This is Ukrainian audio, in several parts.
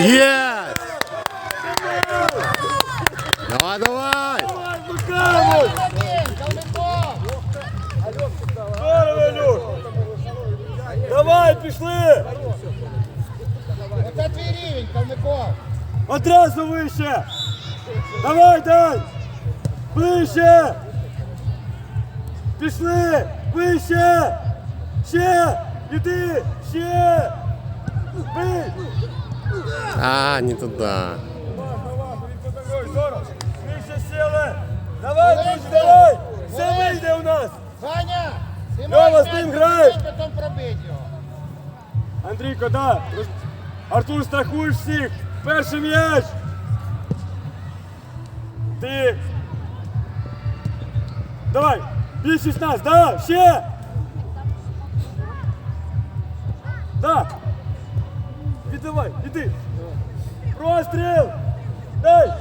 Да! Є! Давай, давай! Давай, Михайлович! Один! Калмиков! Здорово, Люк! Давай, пішли! Оце твій рівень, Калмиков! Одразу вище! Давай, дай! Ближче! Пішли! Вище! Ще! Іди! Ще! Бий! А, не туди. Вище сіли! Давай, друзі, давай! Все вийде у нас! Ваня! Ти Льова, можеш з ним м'яч грай! підняти, Потім пробити його. Андрійко, да! Артур, страхуєш всіх! Перший м'яч! Ти! Давай! Більшість нас! Да! Ще! Да! Віддавай, іди! Простріл! Дай!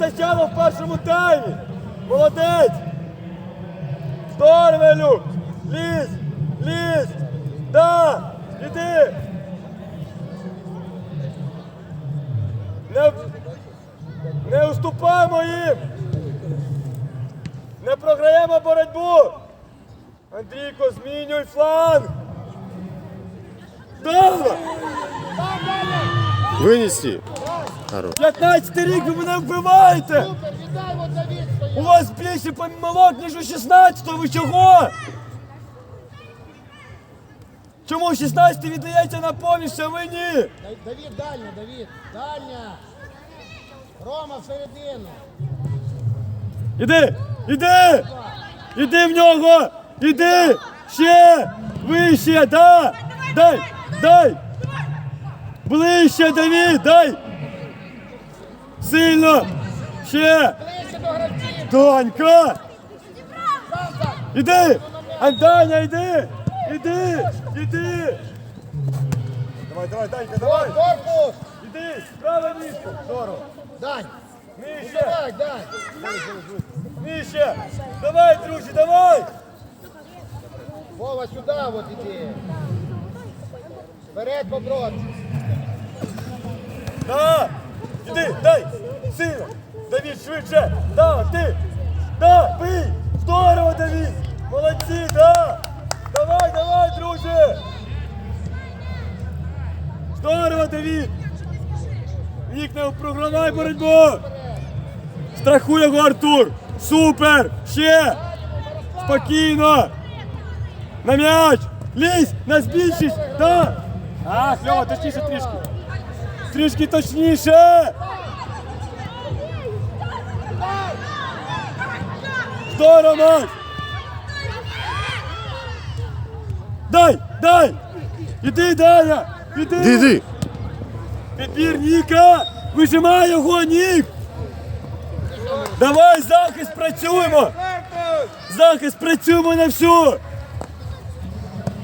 Вистачало в першому таймі? Молодець! Здорово, Люк! Лізь! Лізь! Да! Іди! Не, не уступаємо їм! Не програємо боротьбу! Андрійко, змінюй фланг! Добре! Винести. Хорош. 15 рік ви мене вбиваєте! У вас більше помилок, ніж у 16 ви чого? Чому 16 віддається на помість, а ви ні? Давід, дальня, Давід, дальня! Рома всередину! Іди! Іди! Іди в нього! Іди! Ще! Вище! Да! Дай! Дай! Ближче, Давід! Дай! Сильно! Ще! Ближче до гравців! Донька! Сам, Іди! Антоня, іди! Іди! Іди! Давай, давай, Данька, давай! Корпус! Іди! Праве місце! Здорово! Дань! Нижче! Давай, Дань! Нижче! Давай, друзі, давай! Вова, сюди от іди! Вперед, поброд! Да! Іди, дай! Сильно! Давід, швидше! Да, ти! Да, бий! Здорово, Давід! Молодці, да! Давай, давай, друже! Здорово, Давід! Вік, не програвай боротьбу! Страхує його Артур! Супер! Ще! Спокійно! На м'яч! Лізь! Нас більшість! Да! А, Льова, точніше трішки! Трішки точніше! Здорово, Макс! Дай, дай! Іди, Даня! Іди! Іди. Підбір Ніка! Вижимай його, Нік! Давай, захист, працюємо! Захист, працюємо на всю!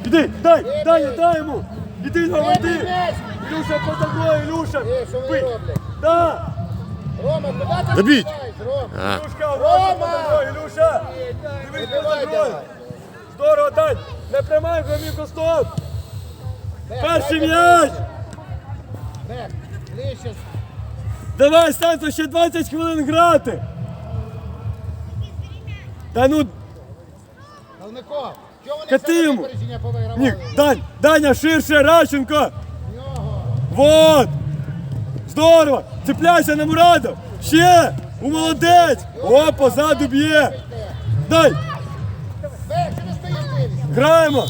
Іди, дай, Даня, дай йому! Іди, Нова, іди! М'яч! Ілюша, по тобою, Ілюша! Що вони Бий. роблять? Да! Рома, куди ти Добіть. вбиваєш, Рома? А. Ілюшка, по Рома! тобою, Ілюша! Дивись Вибивай давай! Здорово, Дань! Не приймай громівку стоп! Перший м'яч! Бек, ближче. Давай, Санто, ще 20 хвилин грати! Та ну, Калмиков, чого вони Кати все йому. повигравали? Нік, Дань, Даня, ширше, Радченко! Вот! Здорово! Цепляйся на Мурадов! Ще! У молодець! О, позаду б'є! Дай! Граємо!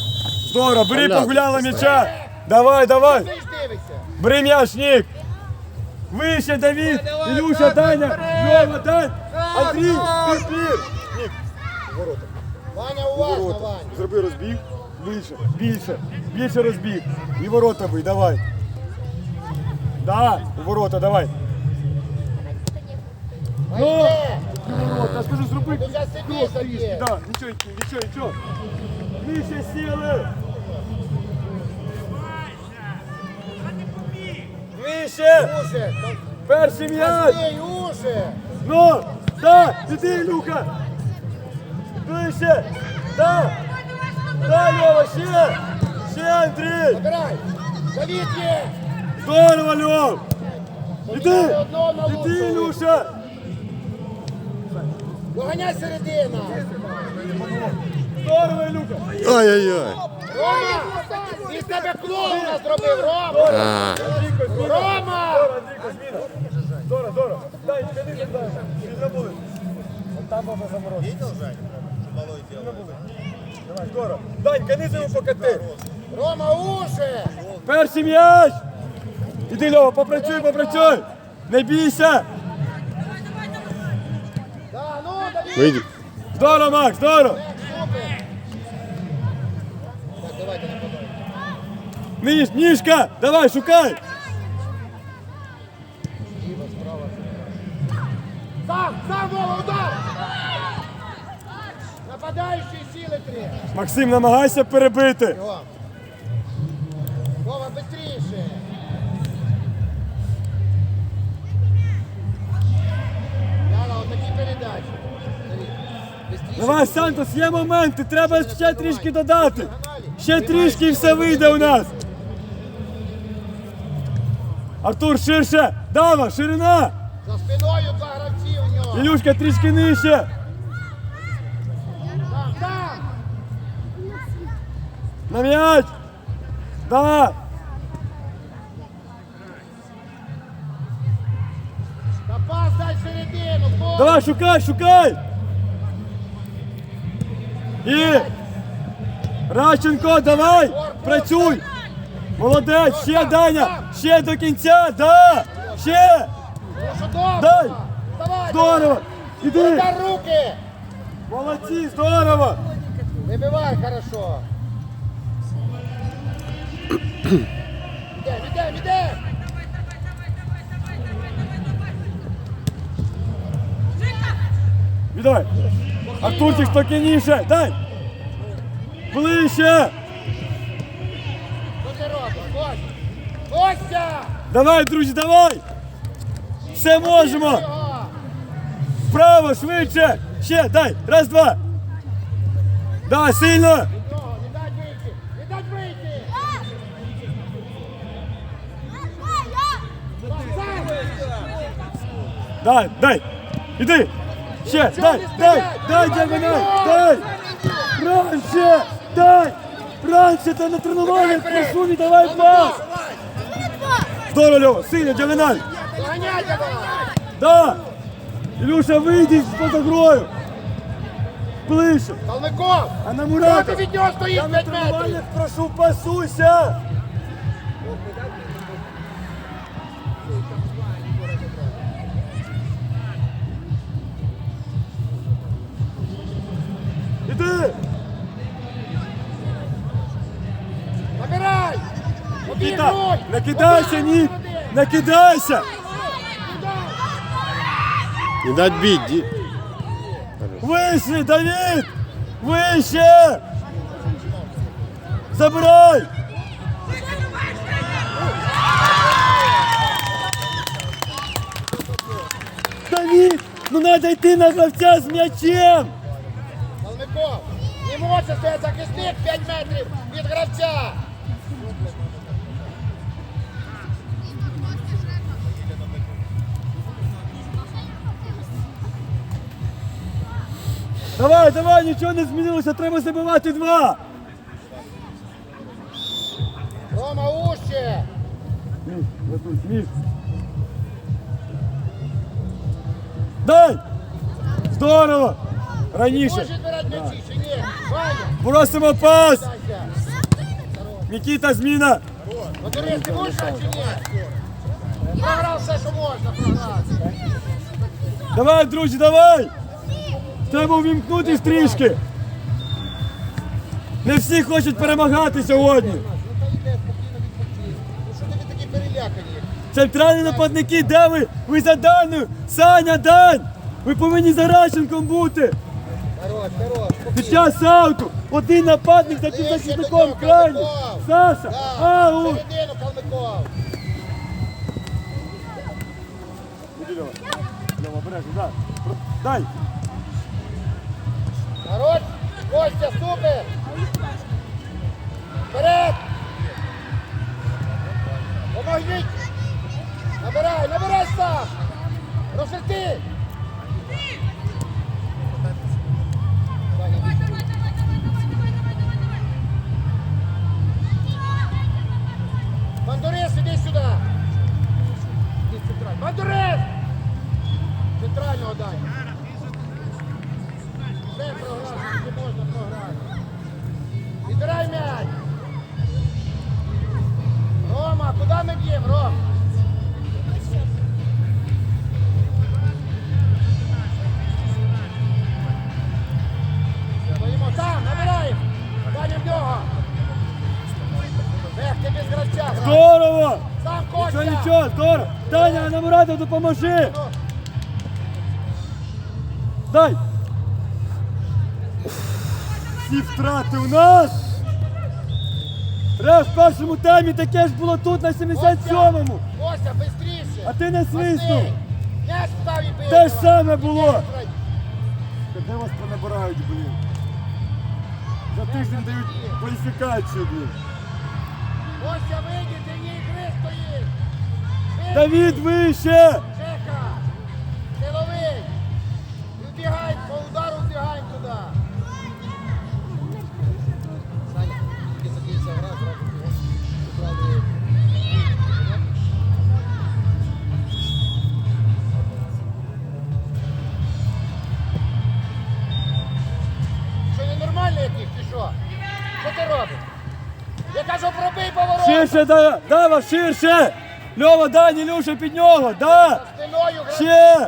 Здорово, бери погуляла м'яча! Давай, давай! Стоїш дивишся? Бери м'яч, Нік! Вище, Давід! Ілюша, Даня! Льова, Дань! Андрій! Нік, ворота. Ваня, уважно, Ваня. Зроби розбіг. Більше, більше, більше розбіг. І ворота бий, давай. Да, у ворота, давай. Ну, Ваня, ворота, скажу, зроби. Ти зараз собі заб'єш. Да, нічого, нічого, нічого. Більше сили. Вище, Уже, перший м'яч. Ей, уже. Ну, да, іди, Ілюха. Ближче, да. Да, Льова, ще. Ще, Андрій. Забирай. Давід є. Здорово, Льов. Іди, іди, Ілюша. Доганяй середина. Здорово, Ілюха. Ой-ой-ой. Рома, ти з тебе клоуна зробив, Рома. Рома! Здорово. Здорово, здорово. Дай, тяни, дай. Він на Там можна заморозити. Видел, Жень? Давай, здорово. Дань, канизу покати. Рома, уже. Перший м'яч! Іди, Льова, попрацюй, попрацюй! Не бійся! Вийди. Здорово, Макс, здорово! Міш, Мішка, давай, шукай! Сам, сам, Вова, удар! Нападающий силы три. Максим, намагайся перебити. Вова, быстрейше. Давай, Сантос, є моменти, треба ще трішки додати. Ще трішки і все вийде у нас. Артур, ширше! Дава, ширина! За спиною два гравці у нього. Ілюшка, трішки нижче! На м'яч! Да! Давай, шукай, шукай! І! Радченко, давай! Працюй! Молодець! Ще Даня! Ще до кінця! Да! Ще! Дай. Здорово! Іди! Руки. Молодці, здорово! Вибивай хорошо. Іде, іде, іде. Віддай! Артурчик спокійніше! Дай! Ближче! Костя! Давай, друзі, давай! Все можемо! Вправо, швидше! Ще, дай! Раз, два! Да, сильно! Дай, дай! Іди! Ще, дай, дай, дай, діагональ, дай! Раньше! Дай! Раньше, та на тренуваннях прошу, не давай пас! Здорово, Льова, сильно, діагональ! Да! Ілюша, вийди з-под грою! Ближче! Калмиков! А на Мурата! ти від нього на 5 метрів? прошу, пасуйся! Накидайся, ні! Накидайся! Не дать бить. ді- Вище, Давид! Вище! Забирай! Давид! Ну надо йти на гравця з м'ячем! Калмиков! Не може стояти захисник 5 метрів від гравця! Давай, давай, нічого не змінилося, треба забивати два! Рома, уще! Міш, Василь, Міш. Дай! Здорово! Раніше. Збирати м'ячі чи ні? Ваня, Просимо пас! Сася. Нікіта, зміна! Подоріз, ти можеш чи ні? Програв все, що можна програти. Давай, друзі, давай! Треба увімкнутись трішки. Не всі хочуть перемагати сьогодні. Центральні нападники, де ви? Ви за Даною! Саня, Дань! Ви повинні за Ращенком бути! Під час ауту один нападник за Ближче захисником до крайній. Саша, аут! Дай! Хорош, Костя, супер. Вперед. Поможіть! Набирай, набирай сам. Розсерти. Бандурес, допоможи! Дай! Всі втрати у нас! Реф в першому таймі таке ж було тут на 77-му! Костя, быстріше. А ти не свиснув. Те ж саме було. Де вас понабирають, блін? За тиждень дають кваліфікацію, блін. Костя, вийди, Давід вище! Жека. Силовий. І вбігаємо, по удару вбігаємо туди. Саня, тільки закінчиться гра, зразу Що ненормальний якийсь чи що? Що ти робиш? Я кажу, пробий поворот. Ширше, да, Дава, ширше! Льова, Дані, Люша під нього, да! Ще!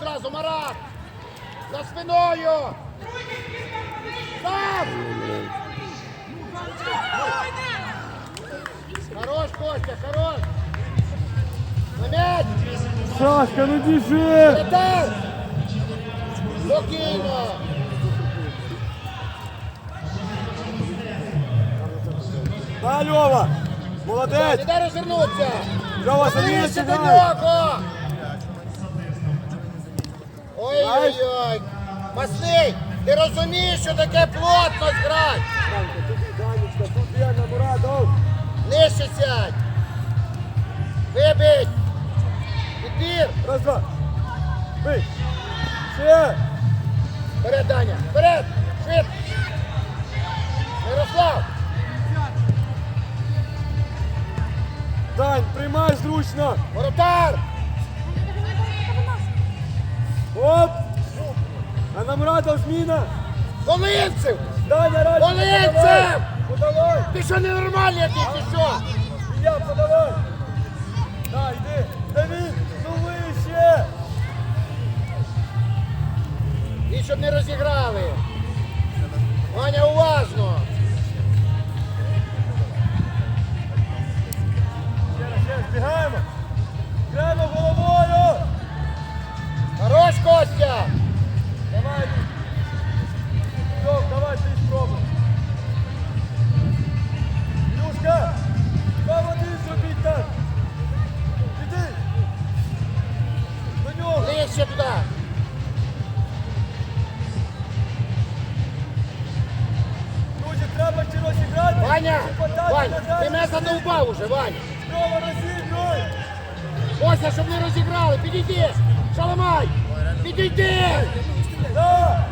Зразу, Марат! За спиною! Сам! Хорош, Костя, хорош! На! Сашка, ну біжи! Летай! Спокійно! Да, Льова! Молодець! Не дай розвернутися! Льова, Ближче самі до нього! Ой-ой-ой! Масний! Ти розумієш, що таке плотно Мурадов! Нижче сядь! Вибить! Підбір! Раз, два! Бий! Ще! Вперед, Даня! Вперед! Швидко! Мирослав! Дань, приймай зручно! Воротар! Оп! А нам Мурадов зміна! Волинцев! Даня! Волинцев! Подавай! Ти що ненормальний який, чи що? Я подавай! Да, йди! Давид, ну вище! І щоб не розіграли. Ваня, уважно. Ще раз, ще раз, бігаємо! Граємо головою! Костя! Давай! Лёв, давай, ты спробуй! Илюшка! Два води зробіть так! Іди! До нього! Ближче туди! Друзі, треба чи розіграти! Ваня! Ваня! Ти мене задовбав уже, Ваня! Знову розігруй! Костя, щоб не розіграли! Підійди! Шаламай! Підійди. Да!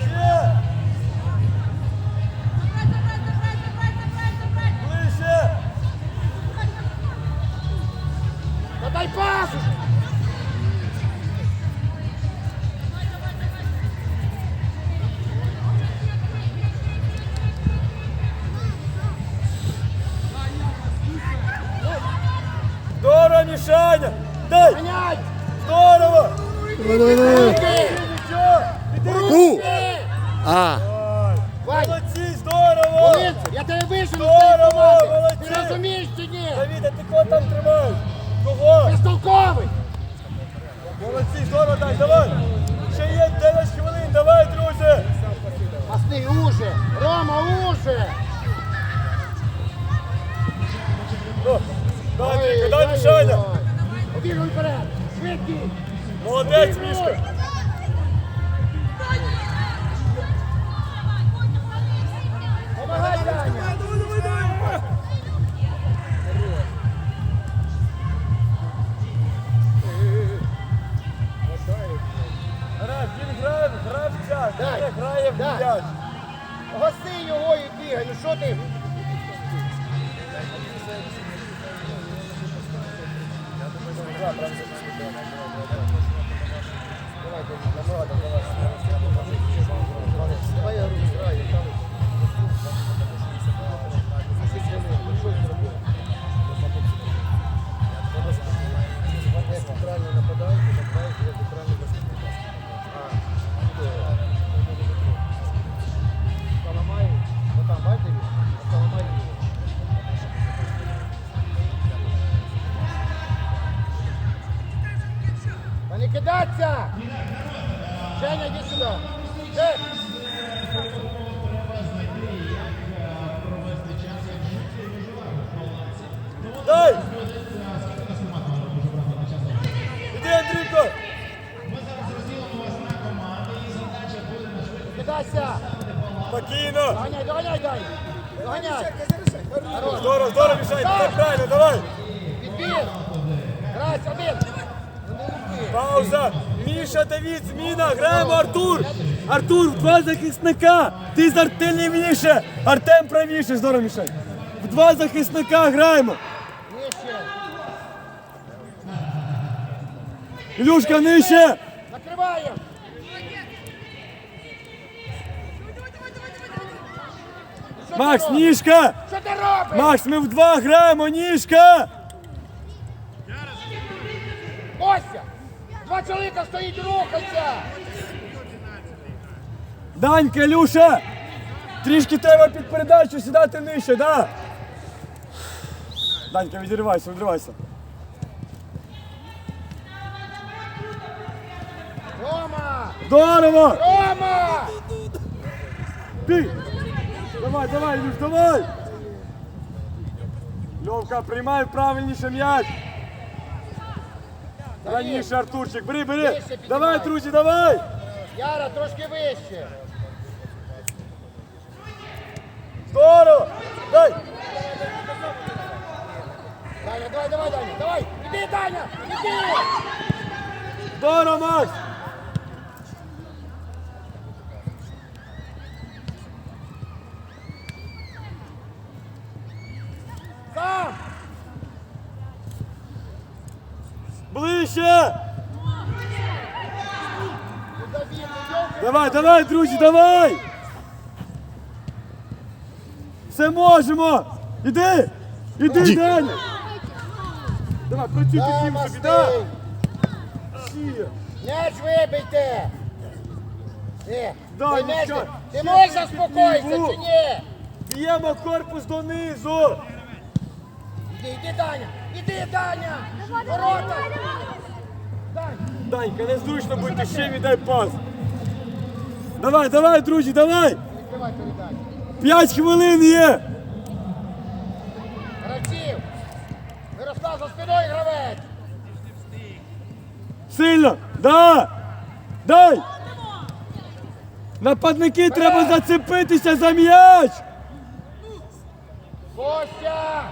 Ще! Ближче! Та дай пас. уже. Здорово, Мішаня! Дай! Ганяй. Здорово! Давай, давай, давай. Іди. Нічого! Іди! У! Іди. А, Молодці, здорово! Волинцев, я тебе вижену з Здорово, команди. молодці. Ти розумієш чи ні? Давіда, ти кого там тримаєш? Кого? Безтолковий. Молодці, здорово, дай, давай! Ще є 9 хвилин, давай, друзі! Пасний уже. Рома уже. Ну, дай, Мішка, дай, Мішаня! Обігай вперед. Швидкий. Молодець, Мішка! Дай, грає в м'яч. Гаси його і бігай. Ну що ти? Я. кидаться! Женя, иди сюда. Жень! Артур, два захисника! Ти з Артем лівіше! Артем правіше, здорово, Мішань! В два захисника граємо! Ілюшка, нижче! Ти Макс, ніжка! Що ти робиш? Макс, ми в два граємо, ніжка! Костя! Два чоловіка стоїть, рухайся! Данька, Ілюша! Трішки треба під передачу сідати нижче, да? Данька, відривайся, відривайся. Рома! Здорово! Рома! Бій! Давай, давай, Ілюш, давай! Льовка, приймай правильніше м'яч! Раніше, Артурчик, бери, бери! Вище піднімай. Давай, друзі, давай! Яра, трошки вище! Здорово! Дай! Даня, давай, давай, Даня, давай! Іди, Даня! Іди! Здорово, Макс! Сам! Йовка! Давай, давай, друзі, давай! Все можемо! Іди! Іди. Даня! Давай, працюй під Да, ним собі, да? М'яч вибийте! Е, Да, той м'яч, нічого. ти можеш заспокоїтися чи ні? Б'ємо корпус донизу! Іди, іди, Даня! Іди, Даня! Ворота! Даня! Данька, незручно буде, ще віддай пас. Давай, давай, друзі, давай! Відкривай передачу. П'ять хвилин є! Гравців! Мирослав за спиною гравець! Сильно! Да! Дай! Нападники треба зацепитися за м'яч! Костя!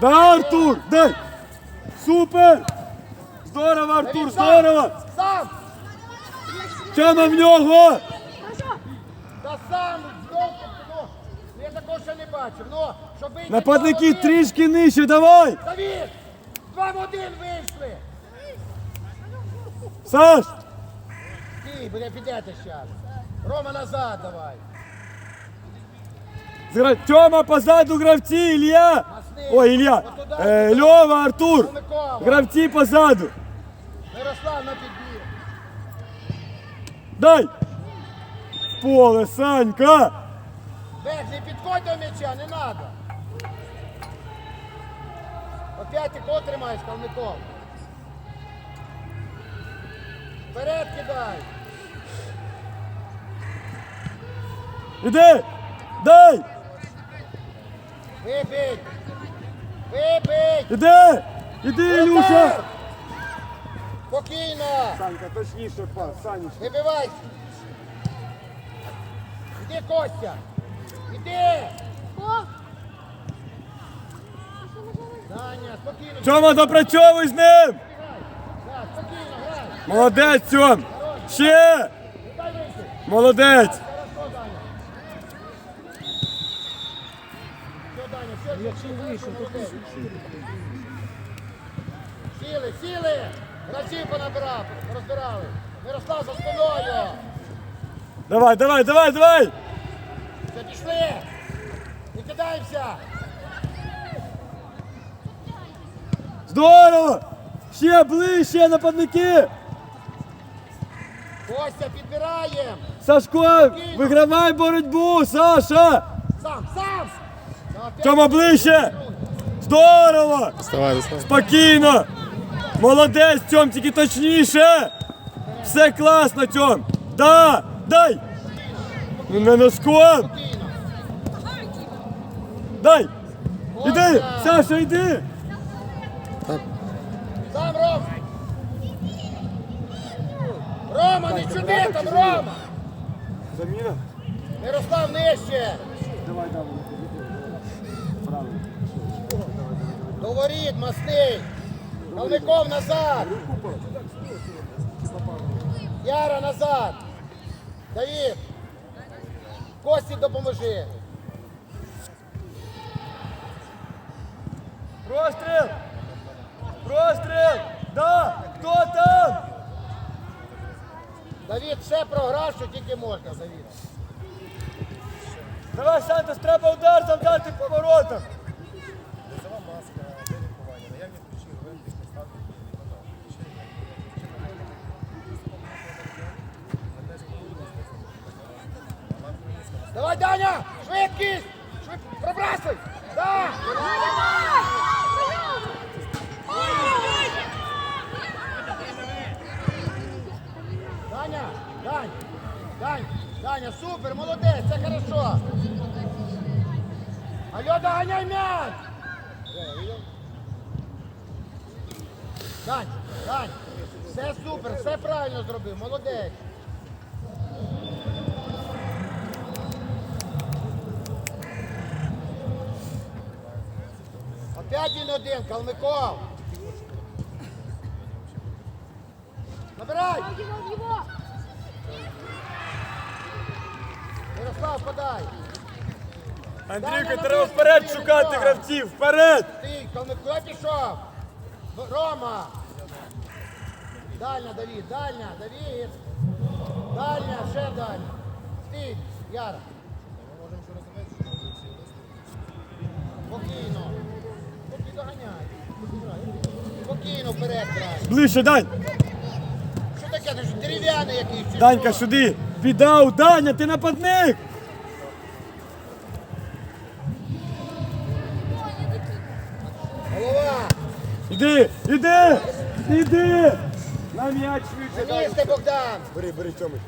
Да, Артур, дай! Супер! Здорово, Артур, здорово! Сам! Тьома в нього! Сам! Знов, ну, я такого ще не бачив. Ну, щоб вийти Нападники два в один. трішки нижче, давай! Давід! Два в один вийшли! Саш! Ти, буде підете зараз. Рома назад давай. Згра... Тьома позаду гравці, Ілля! Ой, Ілля! Е, Льова, Артур! Гравці позаду! Мирослав на підбір. Дай! Поле, Санька! Бег, не підходь до м'яча, не треба. Опять ти кого тримаєш, Калмиков? Вперед кидай. Іди! Дай! Вибить. Вибить. Іди! Іди, Ілюша! Спокійно. Санька, точніше пас, Саня. Вибивайся. Іди, Костя. Іди. Даня, спокійно. Тьома, допрацьовуй з ним! Спокійно, грай. Молодець, Тьом! Ще! Молодець! Все, все, все, молодець. Сіли, сіли! Гравців понабирав, розбирали. Мирослав за спиною. Давай, давай, давай, давай! Все, пішли! Не кидаємося! Здорово! Ще ближче, нападники! Костя, підбираємо! Сашко, вигравай боротьбу, Саша! Сам, сам! Ну, опять Тьома ближче! Здорово! Вставай, вставай. Спокійно! Молодець, Тьом, тільки точніше! Все класно, Тьом! Да! Дай! Ну не носком! Дай! Іди! Саша, йди! Сам, Ром! Рома, не чуди там, Рома! Заміна? Мирослав нижче! Давай, давай. Правильно. Говорит, масний! Калмиков назад! Яра назад! Давид! Кості допоможи! Простріл! Простріл! Да! Хто там? Давид, все програв, що тільки можна, Давид. Давай, Сантос, треба удар завдати по воротах. Давай, Швидкість! Швид... Пробрасуй! Да! Даня! Дань! Дань! Даня, супер, молодець, це хорошо! Алло, доганяй м'яч! Дань, Дань, все супер, все правильно зробив, молодець! Опять він один, Калмиков! Набирай! Ярослав, подай! Андрійко, треба вперед шукати гравців! Вперед! Ти, Калмиков пішов! Рома! Дальня, Давід, дальня, Давід! Дальня, ще дальня! Стій, Яра! Спокійно! Спокійно вперед! Ближче, Дань! Що таке? Ти ж дерев'яний якийсь? чи Данька, що? сюди! Віддав! Даня, ти нападник! Голова! Іди! Іди! Іди! На м'яч швидше, На місце, Богдан! Бери, бери, Тьомич.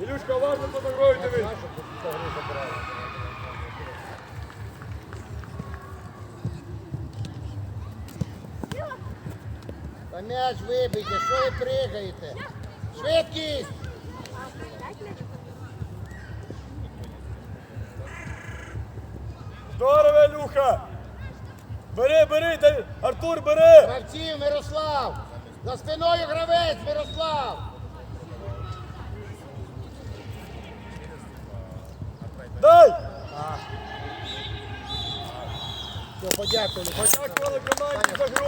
Ілюшка, уважно по грою дивись. Та м'яч вибийте, що ви пригаєте? Швидкість! Здорово! Андрюха! Бери, бери, дай, Артур, бери! Гравців, Мирослав! За спиною гравець, Мирослав! Дай! Все, подякували. Дякували команді за гру.